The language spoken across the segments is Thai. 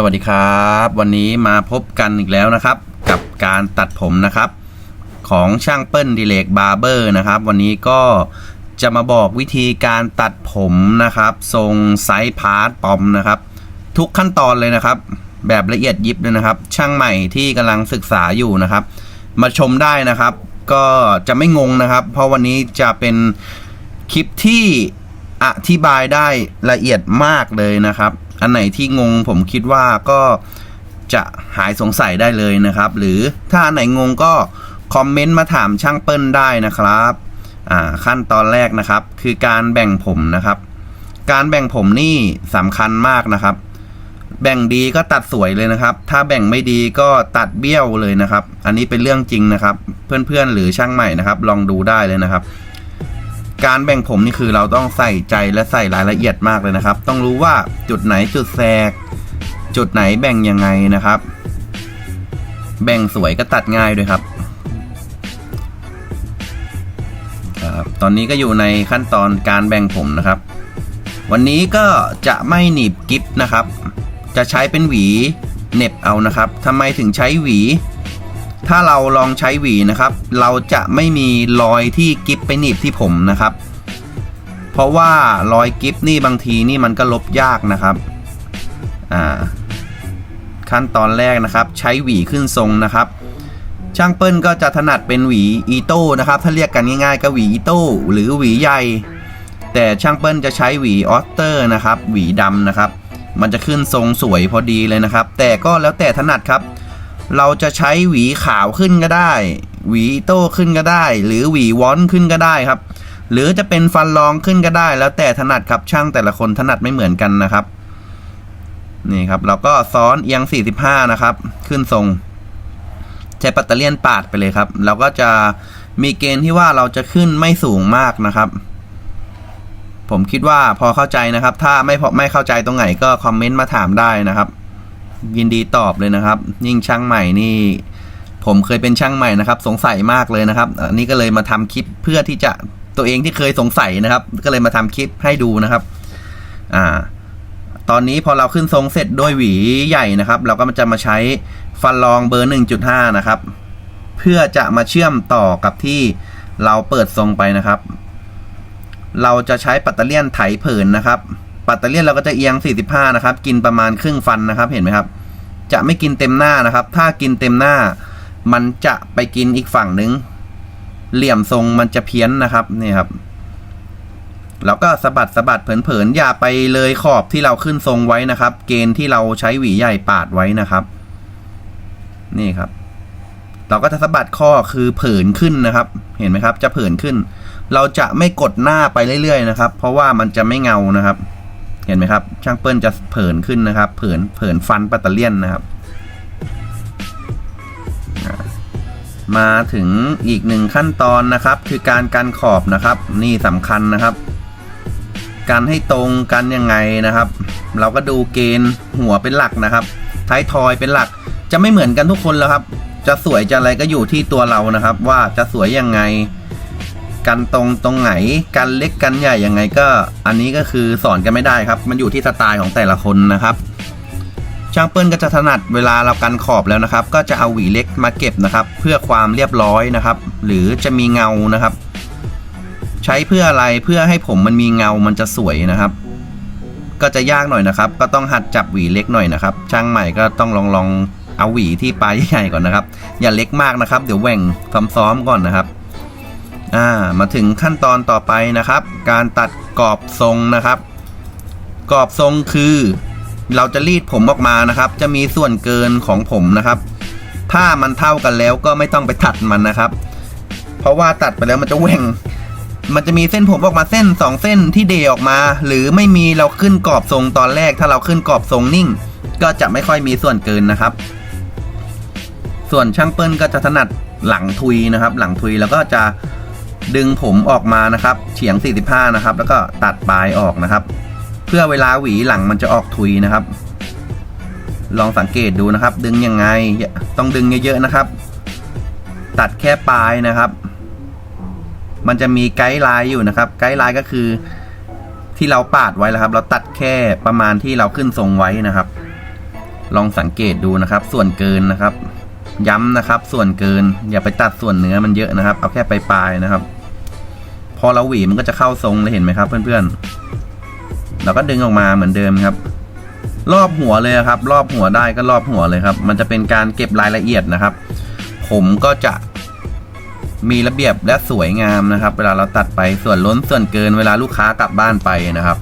สวัสดีครับ วันนี้มาพบกันอีกแล้วนะครับ กับการตัดผมนะครับ ของช่างเปิ้ลดิเลกบาร์เบอร์นะครับ วันนี้ก็จะมาบอกวิธีการตัดผมนะครับ ทรงไซส์พาร์ทปอมนะครับ ทุกขั้นตอนเลยนะครับ แบบละเอียดยิบเลยนะครับ ช่างใหม่ที่กำลังศึกษาอยู่นะครับ มาชมได้นะครับ ก็จะไม่งงนะครับ เพราะวันนี้จะเป็นคลิปที่อธิบายได้ละเอียดมากเลยนะครับ อันไหนที่งงผมคิดว่าก็จะหายสงสัยได้เลยนะครับ หรือถ้าอันไหนงงก็คอมเมนต์มาถามช่างเปิ้ลได้นะครับขั้นตอนแรกนะครับ คือการแบ่งผมนะครับ การแบ่งผมนี่สำคัญมากนะครับ แบ่งดีก็ตัดสวยเลยนะครับ ถ้าแบ่งไม่ดีก็ตัดเบี้ยวเลยนะครับ อันนี้เป็นเรื่องจริงนะครับ เพื่อนๆหรือช่างใหม่นะครับ ลองดูได้เลยนะครับ การแบ่งผมนี่คือเราต้องใส่ใจและใส่รายละเอียดมากเลยนะครับ ต้องรู้ว่าจุดไหนจุดแทรก จุดไหนแบ่งยังไงนะครับ แบ่งสวยก็ตัดง่ายด้วยครับครับ ตอนนี้ก็อยู่ในขั้นตอนการแบ่งผมนะครับ วันนี้ก็จะไม่หนีบกิฟนะครับ จะใช้เป็นหวีเน็บเอานะครับทำไมถึงใช้หวี ถ้าเราลองใช้หวีนะครับ เราจะไม่มีรอยที่กิฟไปหนีบที่ผมนะครับ เพราะว่ารอยกิฟนี่บางทีนี่มันก็ลบยากนะครับอ่าขั้นตอนแรกนะครับ ใช้หวีขึ้นทรงนะครับ ช่างเปิ้ลก็จะถนัดเป็นหวีอีโต้นะครับ ถ้าเรียกกันง่ายๆก็หวีอีโต้หรือหวีใหญ่แต่ช่างเปิ้ลจะใช้หวีออสเตอร์นะครับ หวีดำนะครับ มันจะขึ้นทรงสวยพอดีเลยนะครับ แต่ก็แล้วแต่ถนัดครับ เราจะใช้หวีขาวขึ้นก็ได้ หวีโต้ขึ้นก็ได้ หรือหวีวอนขึ้นก็ได้ครับ หรือจะเป็นฟันรองขึ้นก็ได้ แล้วแต่ถนัดครับช่างแต่ละคนถนัดไม่เหมือนกันนะครับ นี่ครับ เราก็ซ้อนเอียง 45 นะครับ ขึ้นทรง ใช้ปัตเตอร์เลียนปาดไปเลยครับ เราก็จะมีเกณฑ์ที่ว่าเราจะขึ้นไม่สูงมากนะครับผมคิดว่าพอเข้าใจนะครับ ถ้าไม่พอไม่เข้าใจตรงไหนก็คอมเมนต์มาถามได้นะครับ ยินดีตอบเลยนะครับ ยิ่งช่างใหม่นี่ ผมเคยเป็นช่างใหม่นะครับ สงสัยมากเลยนะครับ อันนี้ก็เลยมาทำคลิปเพื่อที่จะตัวเองที่เคยสงสัยนะครับ ก็เลยมาทำคลิปให้ดูนะครับ อ่า ตอนนี้พอเราขึ้นทรงเสร็จด้วยหวีใหญ่นะครับ เราก็จะมาใช้ฟันรองเบอร์ 1.5 นะครับ เพื่อจะมาเชื่อมต่อกับที่เราเปิดทรงไปนะครับ เราจะใช้ปัตเตอร์เลียนไถเผินนะครับ ปัตเตอร์เลียนเราก็จะเอียง 45 นะครับ กินประมาณครึ่งฟันนะครับ เห็นไหมครับ จะไม่กินเต็มหน้านะครับ ถ้ากินเต็มหน้า มันจะไปกินอีกฝั่งหนึ่งเหลี่ยมทรงมันจะเพี้ยนนะครับนี่ครับแล้วก็สะบัดสะบัดเผินๆอย่าไปเลยขอบที่เราขึ้นทรงไว้นะครับ เกณฑ์ที่เราใช้หวีใหญ่ปาดไว้นะครับ นี่ครับ เราก็จะสะบัดข้อคือเผินขึ้นนะครับ เห็นไหมครับ จะเผินขึ้น เราจะไม่กดหน้าไปเรื่อยๆนะครับ เพราะว่ามันจะไม่เงานะครับ เห็นไหมครับ ช่างเปิ้ลจะเผินขึ้นนะครับ เผินเผินฟันปัตเตอร์เลียนนะครับ มาถึงอีกหนึ่งขั้นตอนนะครับ คือการกันขอบนะครับ นี่สำคัญนะครับ การให้ตรงกันยังไงนะครับ เราก็ดูเกณฑ์หัวเป็นหลักนะครับ ท้ายทอยเป็นหลัก จะไม่เหมือนกันทุกคนแล้วครับ จะสวยจะอะไรก็อยู่ที่ตัวเรานะครับ ว่าจะสวยยังไง กันตรงตรงไหนกันเล็กกันใหญ่ยังไงก็ อันนี้ก็คือสอนกันไม่ได้ครับ มันอยู่ที่สไตล์ของแต่ละคนนะครับ ช่างเปิ้ลก็จะถนัดเวลาเรากันขอบแล้วนะครับ ก็จะเอาหวีเล็กมาเก็บนะครับ เพื่อความเรียบร้อยนะครับ หรือจะมีเงานะครับ ใช้เพื่ออะไรเพื่อให้ผมมันมีเงามันจะสวยนะครับ ก็จะยากหน่อยนะครับ ก็ต้องหัดจับหวีเล็กหน่อยนะครับ ช่างใหม่ก็ต้องลองลองเอาหวีที่ปลายใหญ่ๆก่อนนะครับ อย่าเล็กมากนะครับ เดี๋ยวแหว่งซ้อมๆก่อนนะครับ อ่ามาถึงขั้นตอนต่อไปนะครับ การตัดกรอบทรงนะครับ กรอบทรงคือ เราจะรีดผมออกมานะครับ จะมีส่วนเกินของผมนะครับ ถ้ามันเท่ากันแล้วก็ไม่ต้องไปตัดมันนะครับ เพราะว่าตัดไปแล้วมันจะแหว่ง มันจะมีเส้นผมออกมาเส้นสองเส้นที่เดออกมา หรือไม่มีเราขึ้นกรอบทรงตอนแรก ถ้าเราขึ้นกรอบทรงนิ่ง ก็จะไม่ค่อยมีส่วนเกินนะครับ ส่วนช่างเปิ้ลก็จะถนัดหลังทุยนะครับ หลังทุยแล้วก็จะ ดึงผมออกมานะครับ เฉียง 45 นะครับ แล้วก็ตัดปลายออกนะครับ เพื่อเวลาหวีหลังมันจะออกทุยนะครับ ลองสังเกตดูนะครับ ดึงยังไงต้องดึงเยอะๆนะครับ ตัดแค่ปลายนะครับ มันจะมีไกด์ไลน์อยู่นะครับ ไกด์ไลน์ก็คือที่เราปาดไว้แล้วครับ เราตัดแค่ประมาณที่เราขึ้นทรงไว้นะครับ ลองสังเกตดูนะครับ ส่วนเกินนะครับ ย้ำนะครับ ส่วนเกิน อย่าไปตัดส่วนเนื้อมันเยอะนะครับ เอาแค่ปลายๆนะครับ พอเราหวีมันก็จะเข้าทรงเลยเห็นไหมครับ เพื่อนๆเราก็ดึงออกมาเหมือนเดิมครับ รอบหัวเลยครับ รอบหัวได้ก็รอบหัวเลยครับ มันจะเป็นการเก็บรายละเอียดนะครับ ผมก็จะมีระเบียบและสวยงามนะครับ เวลาเราตัดไปส่วนล้นส่วนเกินเวลาลูกค้ากลับบ้านไปนะครับ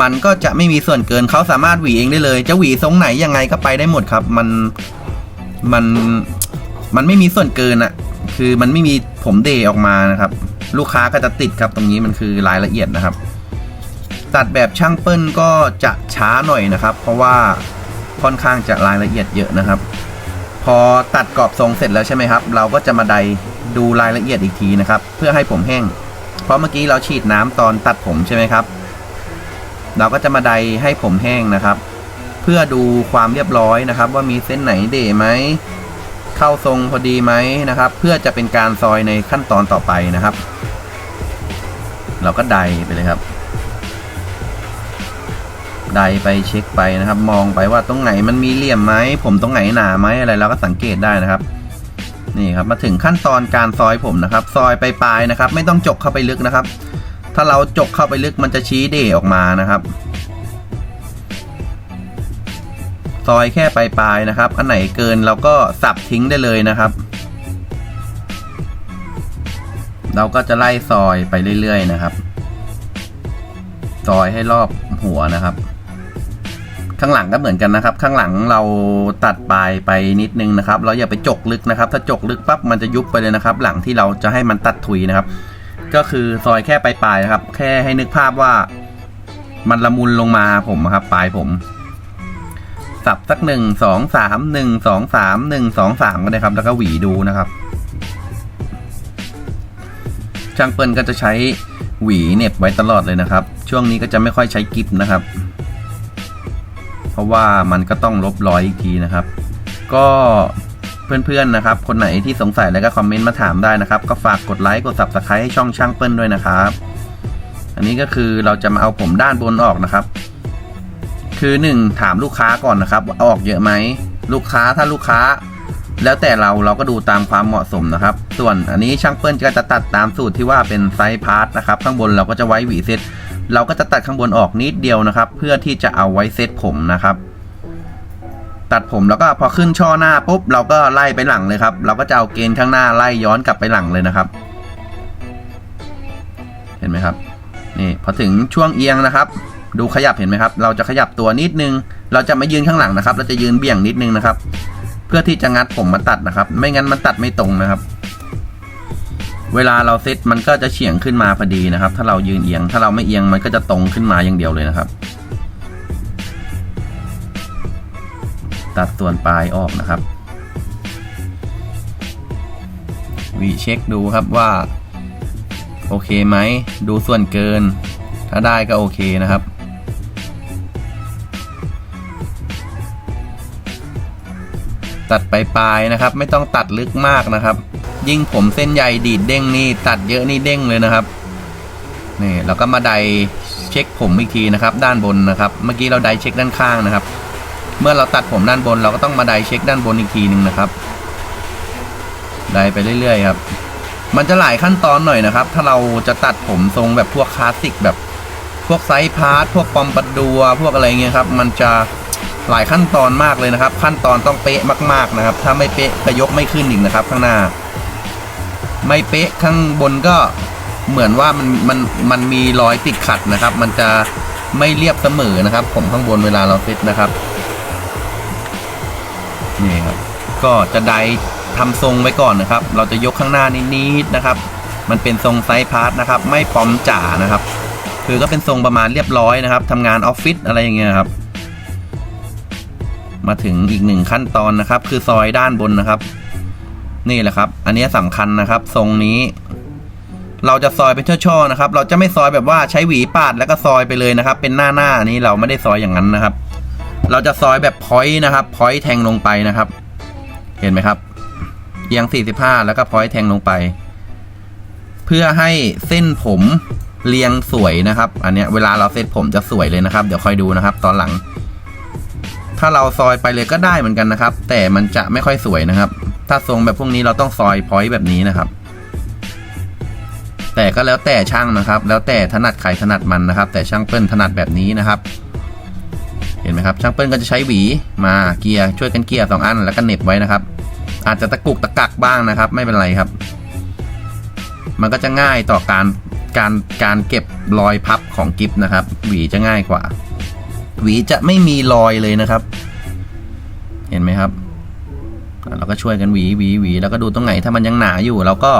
มันก็จะไม่มีส่วนเกินเขาสามารถหวีเองได้เลย จะหวีทรงไหนยังไงก็ไปได้หมดครับ มันมันมันไม่มีส่วนเกินอะคือมันไม่มีผมเดออกมานะครับ ลูกค้าก็จะติดครับตรงนี้มันคือรายละเอียดนะครับ ตัดแบบช่างเปิ้ลก็จะช้าหน่อยนะครับ เพราะว่าค่อนข้างจะรายละเอียดเยอะนะครับ พอตัดกรอบทรงเสร็จแล้วใช่ไหมครับ เราก็จะมาไดดูรายละเอียดอีกทีนะครับ เพื่อให้ผมแห้ง เพราะเมื่อกี้เราฉีดน้ำตอนตัดผมใช่ไหมครับ เราก็จะมาไดให้ผมแห้งนะครับ เพื่อดูความเรียบร้อยนะครับ ว่ามีเส้นไหนเด่ไหม เข้าทรงพอดีไหมนะครับ เพื่อจะเป็นการซอยในขั้นตอนต่อไปนะครับ เราก็ไดไปเลยครับ ไดไปเช็คไปนะครับ มองไปว่าตรงไหนมันมีเหลี่ยมไหมผมตรงไหนหนาไหมอะไรเราก็สังเกตได้นะครับนี่ครับมาถึงขั้นตอนการซอยผมนะครับ ซอยไปปลายนะครับ ไม่ต้องจกเข้าไปลึกนะครับ ถ้าเราจกเข้าไปลึกมันจะชี้เด่ออกมานะครับ ซอยแค่ปลายๆนะครับ อันไหนเกินเราก็สับทิ้งได้เลยนะครับ เราก็จะไล่ซอยไปเรื่อยๆนะครับ ซอยให้รอบหัวนะครับ ข้างหลังก็เหมือนกันนะครับ ข้างหลังเราตัดปลายไปนิดนึงนะครับ เราอย่าไปจกลึกนะครับ ถ้าจกลึกปั๊บมันจะยุบไปเลยนะครับ หลังที่เราจะให้มันตัดถุยนะครับ ก็คือซอยแค่ปลายๆนะครับ แค่ให้นึกภาพว่ามันละมุนลงมาผมครับปลายผม สับสักหนึ่งสองสามหนึ่งสองสามหนึ่งสองสามก็ได้ครับ แล้วก็หวีดูนะครับ ช่างเปิลก็จะใช้หวีเน็บไว้ตลอดเลยนะครับ ช่วงนี้ก็จะไม่ค่อยใช้กิฟนะครับ เพราะว่ามันก็ต้องลบรอยอีกทีนะครับ ก็เพื่อนๆนะครับ คนไหนที่สงสัยแล้วก็คอมเมนต์มาถามได้นะครับ ก็ฝากกดไลค์กด subscribe ให้ช่องช่างเปิ้ลด้วยนะครับ อันนี้ก็คือเราจะมาเอาผมด้านบนออกนะครับ คือหนึ่งถามลูกค้าก่อนนะครับว่าออกเยอะไหมลูกค้าถ้าลูกค้า แล้วแต่เราเราก็ดูตามความเหมาะสมนะครับ ส่วนอันนี้ช่างเปิ้ลก็จะตัดตามสูตรที่ว่าเป็นไซส์พาร์ทนะครับข้างบนเราก็จะไว้หวีเซตเราก็จะตัดข้างบนออกนิดเดียวนะครับ เพื่อที่จะเอาไว้เซตผมนะครับ ตัดผมแล้วก็พอขึ้นช่อหน้าปุ๊บเราก็ไล่ไปหลังเลยครับ เราก็จะเอาเกณฑ์ข้างหน้าไล่ย้อนกลับไปหลังเลยนะครับ เห็นไหมครับนี่พอถึงช่วงเอียงนะครับ ดูขยับเห็นไหมครับ เราจะขยับตัวนิดนึง เราจะไม่ยืนข้างหลังนะครับ เราจะยืนเบี่ยงนิดนึงนะครับ เพื่อที่จะงัดผมมาตัดนะครับ ไม่งั้นมันตัดไม่ตรงนะครับ เวลาเราเซตมันก็จะเฉียงขึ้นมาพอดีนะครับ ถ้าเรายืนเอียง ถ้าเราไม่เอียงมันก็จะตรงขึ้นมาอย่างเดียวเลยนะครับ ตัดส่วนปลายออกนะครับวีเช็คดูครับว่า โอเคไหม ดูส่วนเกิน ถ้าได้ก็โอเคนะครับ ตัดไปลายๆนะครับ ไม่ต้องตัดลึกมากนะครับ ยิ่งผมเส้นใหญ่ดีดเด้งนี่ตัดเยอะนี่เด้งเลยนะครับนี่เราก็มาไดเช็คผมอีกทีนะครับ ด้านบนนะครับ เมื่อกี้เราไดเช็คด้านข้างนะครับ เมื่อเราตัดผมด้านบน เราก็ต้องมาไดเช็คด้านบนอีกทีหนึ่งนะครับไดไปเรื่อยๆครับ มันจะหลายขั้นตอนหน่อยนะครับ ถ้าเราจะตัดผมทรงแบบพวกคลาสสิกแบบพวกไซส์พาร์ทพวกปอมปัดดัว พวกอะไรเงี้ยครับ มันจะ หลายขั้นตอนมากเลยนะครับ ขั้นตอนต้องเป๊ะมากๆนะครับ ถ้าไม่เป๊ะก็ยกไม่ขึ้นอีกนะครับ ข้างหน้า ไม่เป๊ะข้างบนก็เหมือนว่ามันมันมันมีรอยติดขัดนะครับ มันจะไม่เรียบเสมอนะครับ ผมข้างบนเวลาเราเซตนะครับนี่ครับก็จะไดทำทรงไว้ก่อนนะครับ เราจะยกข้างหน้านิดๆนะครับ มันเป็นทรงไซส์พาร์ทนะครับ ไม่ปอมจ๋านะครับ คือก็เป็นทรงประมาณเรียบร้อยนะครับทำงานออฟฟิศอะไรอย่างเงี้ยครับ มาถึงอีกหนึ่งขั้นตอนนะครับ คือซอยด้านบนนะครับ นี่แหละครับ อันนี้สำคัญนะครับ ทรงนี้ เราจะซอยเป็นช่อๆนะครับ เราจะไม่ซอยแบบว่าใช้หวีปาดแล้วก็ซอยไปเลยนะครับ เป็นหน้าหน้าๆนี้เราไม่ได้ซอยอย่างนั้นนะครับ เราจะซอยแบบพอยต์นะครับพอยต์แทงลงไปนะครับ เห็นไหมครับเอียง45 แล้วก็พอยต์แทงลงไป เพื่อให้เส้นผมเรียงสวยนะครับ อันเนี้ยเวลาเราเซตผมจะสวยเลยนะครับ เดี๋ยวคอยดูนะครับ ตอนหลัง ถ้าเราซอยไปเลยก็ได้เหมือนกันนะครับ แต่มันจะไม่ค่อยสวยนะครับ ถ้าทรงแบบพวกนี้เราต้องซอยพอยต์แบบนี้นะครับ แต่ก็แล้วแต่ช่างนะครับ แล้วแต่ถนัดใครถนัดมันนะครับ แต่ช่างเปิ้ลถนัดแบบนี้นะครับ เห็นไหมครับ ช่างเปิ้ลก็จะใช้หวีมาเกียร์ช่วยกันเกียร์สองอันแล้วก็เหน็บไว้นะครับ อาจจะตะกุกตะกักบ้างนะครับ ไม่เป็นไรครับ มันก็จะง่ายต่อการการการเก็บรอยพับของกิฟนะครับ หวีจะง่ายกว่า หวีจะไม่มีรอยเลยนะครับ เห็นไหมครับ เราก็ช่วยกันหวีหวีหวีแล้วก็ดูตรงไหนถ้ามันยังหนาอยู่เราก็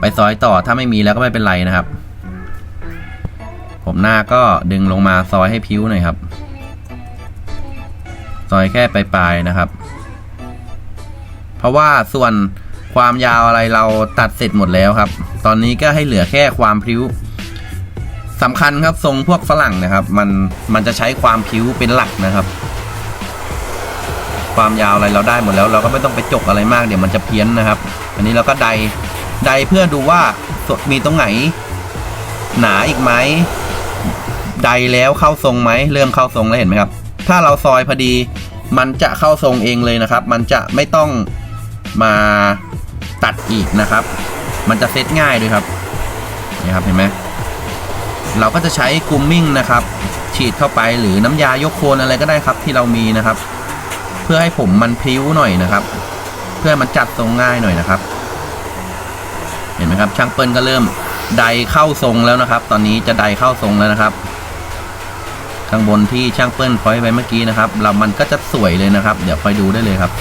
ไปซอยต่อถ้าไม่มีแล้วก็ไม่เป็นไรนะครับ ผมหน้าก็ดึงลงมาซอยให้พิ้วหน่อยครับ ซอยแค่ปลายๆนะครับ เพราะว่าส่วนความยาวอะไรเราตัดเสร็จหมดแล้วครับ ตอนนี้ก็ให้เหลือแค่ความพริ้ว สำคัญครับทรงพวกฝรั่งนะครับ มันมันจะใช้ความพริ้วเป็นหลักนะครับ ความยาวอะไรเราได้หมดแล้ว เราก็ไม่ต้องไปจกอะไรมากเดี๋ยวมันจะเพี้ยนนะครับ อันนี้เราก็ไดไดเพื่อดูว่าสดมีตรงไหน หนาอีกไหมไดแล้วเข้าทรงไหมเริ่มเข้าทรงแล้วเห็นไหมครับ ถ้าเราซอยพอดี มันจะเข้าทรงเองเลยนะครับ มันจะไม่ต้องมาตัดอีกนะครับ มันจะเซตง่ายด้วยครับนี่ครับเห็นไหม เราก็จะใช้กรูมมิ่งนะครับ ฉีดเข้าไปหรือน้ำยายกโคนอะไรก็ได้ครับที่เรามีนะครับ เพื่อให้ผมมันพริ้วหน่อยนะครับ เพื่อมันจัดทรงง่ายหน่อยนะครับ เห็นไหมครับ ช่างเปิ้ลก็เริ่มไดเข้าทรงแล้วนะครับ ตอนนี้จะไดเข้าทรงแล้วนะครับข้างบนที่ช่างเปิ้ลพอยไว้เมื่อกี้นะครับ เรามันก็จะสวยเลยนะครับ เดี๋ยวคอยดูได้เลยครับ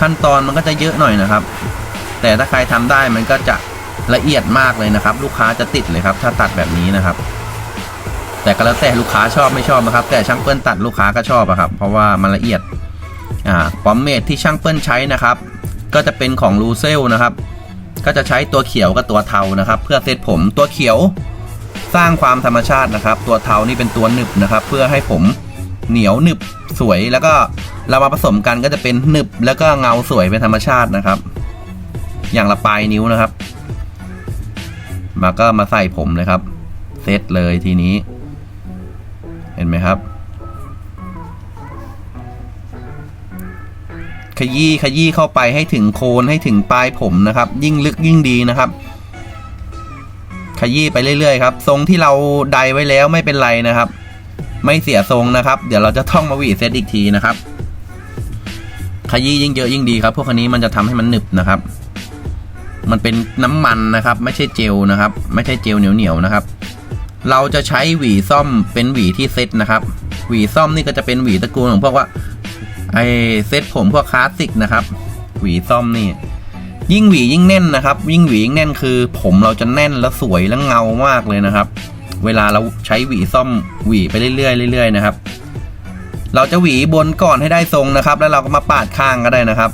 ขั้นตอนมันก็จะเยอะหน่อยนะครับ แต่ถ้าใครทำได้มันก็จะ ละเอียดมากเลยนะครับ ลูกค้าจะติดเลยครับ ถ้าตัดแบบนี้นะครับ แต่ก็แล้วแต่ลูกค้าชอบไม่ชอบนะครับ แต่ช่างเปิ้ลตัดลูกค้าก็ชอบอะครับ เพราะว่ามันละเอียดอ่าปอมเมดที่ช่างเปิ้ลใช้นะครับ ก็จะเป็นของลูเซลนะครับ ก็จะใช้ตัวเขียวกับตัวเทานะครับ เพื่อเซตผมตัวเขียวสร้างความธรรมชาตินะครับ ตัวเทานี่เป็นตัวหนึบนะครับ เพื่อให้ผมเหนียวหนึบสวยแล้วก็เรามาผสมกันก็จะเป็นหนึบแล้วก็เงาสวยเป็นธรรมชาตินะครับ อย่างละปลายนิ้วนะครับ มาก็มาใส่ผมเลยครับ เซตเลยทีนี้ เห็นไหมครับ ขยี้ขยี้เข้าไปให้ถึงโคนให้ถึงปลายผมนะครับ ยิ่งลึกยิ่งดีนะครับ ขยี้ไปเรื่อยๆครับ ทรงที่เราไดไว้แล้วไม่เป็นไรนะครับ ไม่เสียทรงนะครับ เดี๋ยวเราจะท่องมาหวีเซตอีกทีนะครับ ขยี้ยิ่งเยอะยิ่งดีครับ พวกคันนี้มันจะทำให้มันหนึบนะครับ มันเป็นน้ำมันนะครับ ไม่ใช่เจลนะครับ ไม่ใช่เจลเหนียวๆนะครับ เราจะใช้หวีซ่อมเป็นหวีที่เซตนะครับ หวีซ่อมนี่ก็จะเป็นหวีตระกูลของพวกว่าไอเซตผมพวกคลาสสิกนะครับ หวีซ่อมนี่ยิ่งหวียิ่งแน่นนะครับ ยิ่งหวียิ่งแน่นคือ ผมเราจะแน่นแล้วสวยแล้วเงามากเลยนะครับ เวลาเราใช้หวีซ่อมหวีไปเรื่อยๆเรื่อยๆนะครับ เราจะหวีบนก่อนให้ได้ทรงนะครับ แล้วเราก็มาปาดข้างก็ได้นะครับ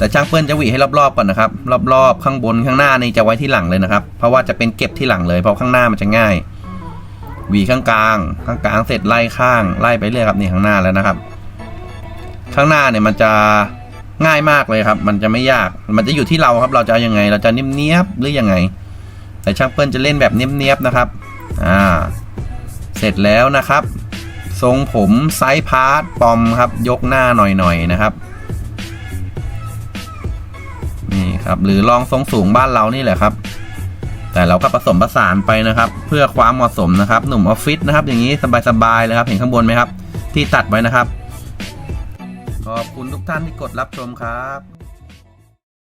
แต่ช่างเปิ้ลจะหวีให้รอบๆก่อนนะครับ รอบๆ ข้างบนข้างหน้านี่จะไว้ที่หลังเลยนะครับ เพราะว่าจะเป็นเก็บที่หลังเลยเพราะข้างหน้ามันจะง่ายหวีข้างกลาง ข้างกลางเสร็จไล่ข้างไล่ไปเรื่อยครับนี่ข้างหน้าแล้วนะครับ ข้างหน้าเนี่ยมันจะง่ายมากเลยครับ มันจะไม่ยากมันจะอยู่ที่เราครับ เราจะยังไง เราจะเนี้ยบๆหรือยังไง แต่ช่างเปิ้ลจะเล่นแบบเนี้ยบๆนะครับอ่าเสร็จแล้วนะครับ ทรงผมไซส์พาร์ทปอมครับ ยกหน้าหน่อยๆนะครับ ครับ หรือลองทรงสูงบ้านเรานี่แหละครับ แต่เราก็ผสมผสานไปนะครับ เพื่อความเหมาะสมนะครับ หนุ่มออฟฟิศนะครับ อย่างนี้สบายๆเลยครับ เห็นข้างบนไหมครับ ที่ตัดไว้นะครับ ขอบคุณทุกท่านที่กดรับชมครับ